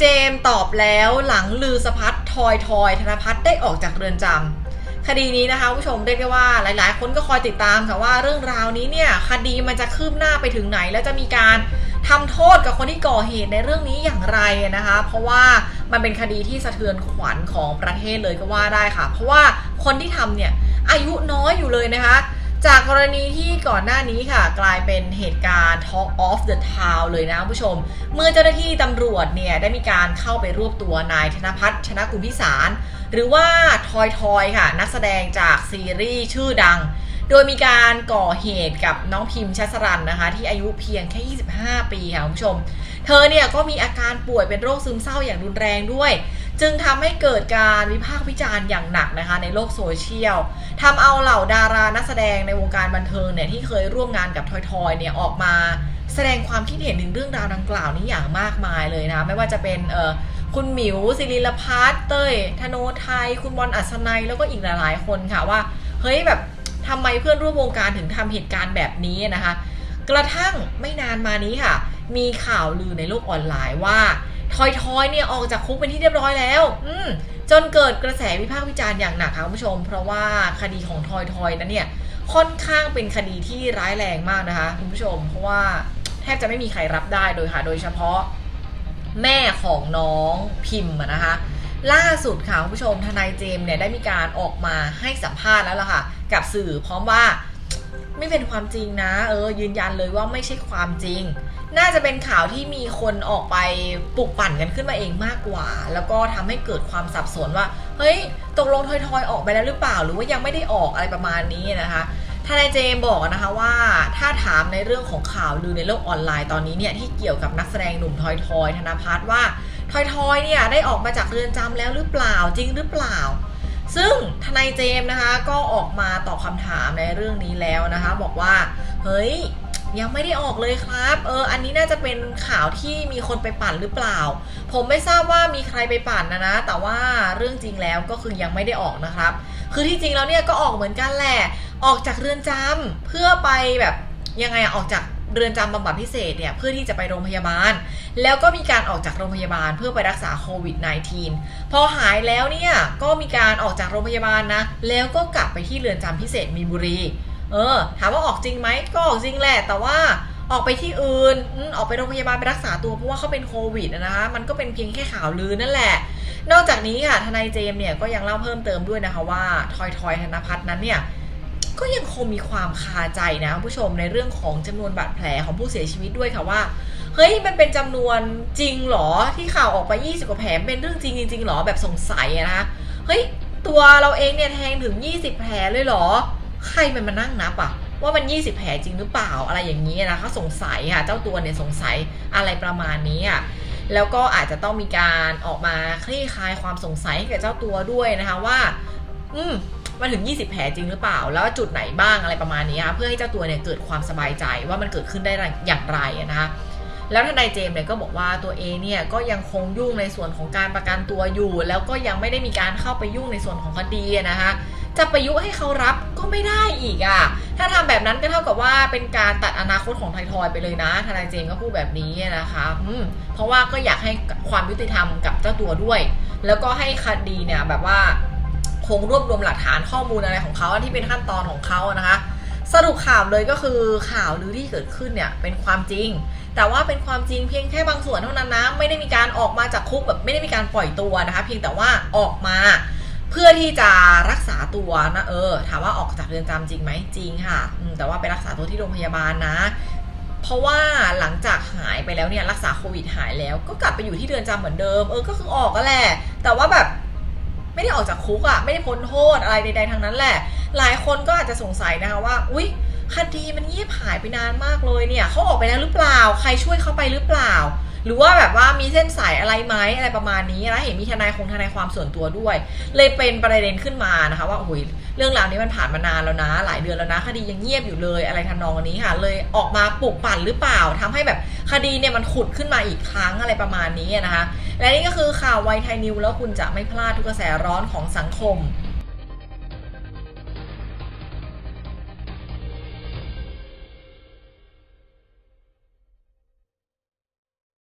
เจมตอบแล้วหลังลือสะพัดทอยทอยธนพัฒน์ได้ออกจากเรือนจำคดีนี้นะคะผู้ชมเรียกได้ว่าหลาย ๆ คนก็คอยติดตามค่ะว่าเรื่องราวนี้เนี่ยคดีมันจะคืบหน้าไปถึงไหน แล้วจะมีการทำโทษกับคนที่ก่อเหตุในเรื่องนี้อย่างไรนะคะ เพราะว่ามันเป็นคดีที่สะเทือนขวัญของประเทศเลยก็ว่าได้ค่ะ เพราะว่าคนที่ทำเนี่ยอายุน้อยอยู่เลยนะคะ จากกรณีที่ก่อนหน้านี้ค่ะ กลายเป็นเหตุการณ์ Talk of the Town เลยนะผู้ชม เมื่อเจ้าหน้าที่ตำรวจเนี่ย ได้มีการเข้าไปรวบตัวนายธนพัฒน์ชนะกุลพิสาร หรือว่าทอยทอยค่ะ นักแสดงจากซีรีส์ชื่อดัง โดยมีการก่อเหตุกับน้องพิมพ์ชัสรันนะคะ ที่อายุเพียงแค่ 25 ปีค่ะคุณผู้ชม เธอเนี่ยก็มีอาการป่วยเป็นโรคซึมเศร้าอย่างรุนแรงด้วย จึงทำให้เกิดการวิพากษ์วิจารณ์อย่างหนักนะคะในโลกโซเชียลทำเอาเหล่าดารานักแสดงในวงการบันเทิงเนี่ยที่เคยร่วมงานกับทอยทอยเนี่ยออกมาแสดงความคิดเห็นถึงเรื่องราวดังกล่าวนี้อย่างมากมายเลยนะ ไม่ว่าจะเป็นเอ่อคุณหมิวศิริลพัฒน์เต้ยธโนไทย คุณบอลอัศนัยแล้วก็อีกหลายๆคนค่ะว่า เฮ้ยแบบทำไมเพื่อนร่วมวงการถึงทำเหตุการณ์แบบนี้นะคะ กระทั่งไม่นานมานี้ค่ะ มีข่าวลือในโลกออนไลน์ว่า ทอยทอยเนี่ยออกจากคุกเป็นที่เรียบร้อยแล้ว อืมจนเกิดกระแสวิพากษ์วิจารณ์อย่างหนักค่ะคุณผู้ชม เพราะว่าคดีของทอยทอยนั้นเนี่ยค่อนข้างเป็นคดีที่ร้ายแรงมากนะคะคุณผู้ชม เพราะว่าแทบจะไม่มีใครรับได้โดยค่ะ โดยเฉพาะแม่ของน้องพิมพ์นะคะล่าสุดค่ะคุณผู้ชมทนายเจมส์เนี่ยได้มีการออกมาให้สัมภาษณ์แล้วล่ะค่ะ กับสื่อพร้อมว่า ไม่เป็นความจริงนะ เออ ยืนยันเลยว่าไม่ใช่ความจริง น่าจะเป็นข่าวที่มีคนออกไปปลุกปั่นกันขึ้นมาเองมากกว่า แล้วก็ทำให้เกิดความสับสนว่า เฮ้ย ตกลงทอยๆ ออกไปแล้วหรือเปล่า หรือว่ายังไม่ได้ออกอะไรประมาณนี้นะคะทนายเจมส์บอกนะคะว่าถ้าถามในเรื่องของข่าวลือในโลกออนไลน์ตอนนี้เนี่ยที่เกี่ยวกับนักแสดงหนุ่มทอยทอยธนพัฒน์ว่าทอยทอยเนี่ยได้ออกมาจากเรือนจำแล้วหรือเปล่าจริงหรือเปล่า ซึ่งทนายเจมส์นะคะก็ออกมาตอบคำถามในเรื่องนี้แล้วนะคะ บอกว่า เฮ้ยยังไม่ได้ออกเลยครับ เออ อันนี้น่าจะเป็นข่าวที่มีคนไปปั่นหรือเปล่า ผมไม่ทราบว่ามีใครไปปั่นนะนะ แต่ว่าเรื่องจริงแล้วก็คือยังไม่ได้ออกนะครับ คือที่จริงแล้วเนี่ยก็ออกเหมือนกันแหละ ออกจากเรือนจำเพื่อไปแบบยังไงอะออกจาก เรือนจำบำบัดพิเศษเนี่ยเพื่อที่จะไปโรงพยาบาล แล้วก็มีการออกจากโรงพยาบาลเพื่อไปรักษาโควิด -19 พอหายแล้วเนี่ยก็มีการออกจากโรงพยาบาลนะ แล้วก็กลับไปที่เรือนจำพิเศษมีนบุรี เออ ถามว่าออกจริงไหมก็ออกจริงแหละแต่ว่าออกไปที่อื่นออกไปโรงพยาบาลไปรักษาตัวเพราะว่าเขาเป็นโควิดนะคะมันก็เป็นเพียงแค่ข่าวลือนั่นแหละ นอกจากนี้ค่ะทนายเจมส์เนี่ยก็ยังเล่าเพิ่มเติมด้วยนะคะว่าทอยทอยธนพัฒน์นั้นเนี่ย ก็ยังคงมีความคาใจนะผู้ชมในเรื่องของจำนวนบาดแผลของผู้เสียชีวิตด้วยค่ะว่าเฮ้ยมันเป็นจำนวนจริงเหรอที่ข่าวออกไป20กว่าแผลเป็นเรื่องจริงจริงเหรอแบบสงสัยนะคะเฮ้ยตัวเราเองเนี่ยแทงถึง 20 แผลเลยเหรอ ใครมันมานั่งนับอะว่ามัน 20 แผลจริงหรือเปล่าอะไรอย่างนี้นะเขาสงสัยค่ะเจ้าตัวเนี่ยสงสัยอะไรประมาณนี้อะแล้วก็อาจจะต้องมีการออกมาคลี่คลายความสงสัยให้กับเจ้าตัวด้วยนะคะว่า อืม มันถึง 20 แผลจริงหรือเปล่า แล้วจุดไหนบ้างอะไรประมาณนี้ค่ะเพื่อให้เจ้าตัวเนี่ยเกิดความสบายใจว่ามันเกิดขึ้นได้อย่างไรนะคะแล้วทนายเจมส์เนี่ยก็บอกว่าตัวเองเนี่ยก็ยังคงยุ่งในส่วนของการประกันตัวอยู่ แล้วก็ยังไม่ได้มีการเข้าไปยุ่งในส่วนของคดีนะคะจะไปยุให้เขารับก็ไม่ได้อีกอะ่ะ ถ้าทำแบบนั้นก็เท่ากับว่าเป็นการตัดอนาคตของไทยทอยไปเลยนะ ทนายเจมส์ก็พูดแบบนี้นะคะอืมเพราะว่าก็อยากให้ความยุติธรรมกับเจ้าตัวด้วย แล้วก็ให้คดีเนี่ยแบบว่า คงรวบรวมหลักฐานข้อมูลอะไรของเขาที่เป็นขั้นตอนของเขานะคะ สรุปข่าวเลยก็คือข่าวลือที่เกิดขึ้นเนี่ยเป็นความจริง แต่ว่าเป็นความจริงเพียงแค่บางส่วนเท่านั้นนะไม่ได้มีการออกมาจากคุกแบบไม่ได้มีการปล่อยตัวนะคะ เพียงแต่ว่าออกมาเพื่อที่จะรักษาตัวนะเออถามว่าออกจากเรือนจำจริงไหมจริงค่ะแต่ว่าไปรักษาตัวที่โรงพยาบาลนะ เพราะว่าหลังจากหายไปแล้วเนี่ยรักษาโควิดหายแล้ว ก็กลับไปอยู่ที่เรือนจำเหมือนเดิม เออก็คือออกก็แหละแต่ว่าแบบ ไม่ได้ออกจากคุกอะไม่ได้พ้นโทษอะไรใดๆทั้งนั้นแหละ หลายคนก็อาจจะสงสัยนะคะว่า อุ๊ยคดีมันเงียบหายไปนานมากเลยเนี่ยเขาออกไปแล้วหรือเปล่า ใครช่วยเขาไปหรือเปล่า หรือว่าแบบว่ามีเส้นสายอะไรไหมอะไรประมาณนี้นะเห็นมีทนายคงทนายความส่วนตัวด้วย เลยเป็นประเด็นขึ้นมานะคะว่าโอ้ยเรื่องราวนี้มันผ่านมานานแล้วนะ หลายเดือนแล้วนะ คดียังเงียบอยู่เลยอะไรทำนองนี้ค่ะ เลยออกมาปลุกปั่นหรือเปล่าทำให้แบบคดีเนี่ยมันขุดขึ้นมาอีกครั้งอะไรประมาณนี้นะคะ และนี่ก็คือข่าวไวไทยนิวแล้วคุณจะไม่พลาดทุกกระแสร้อนของสังคม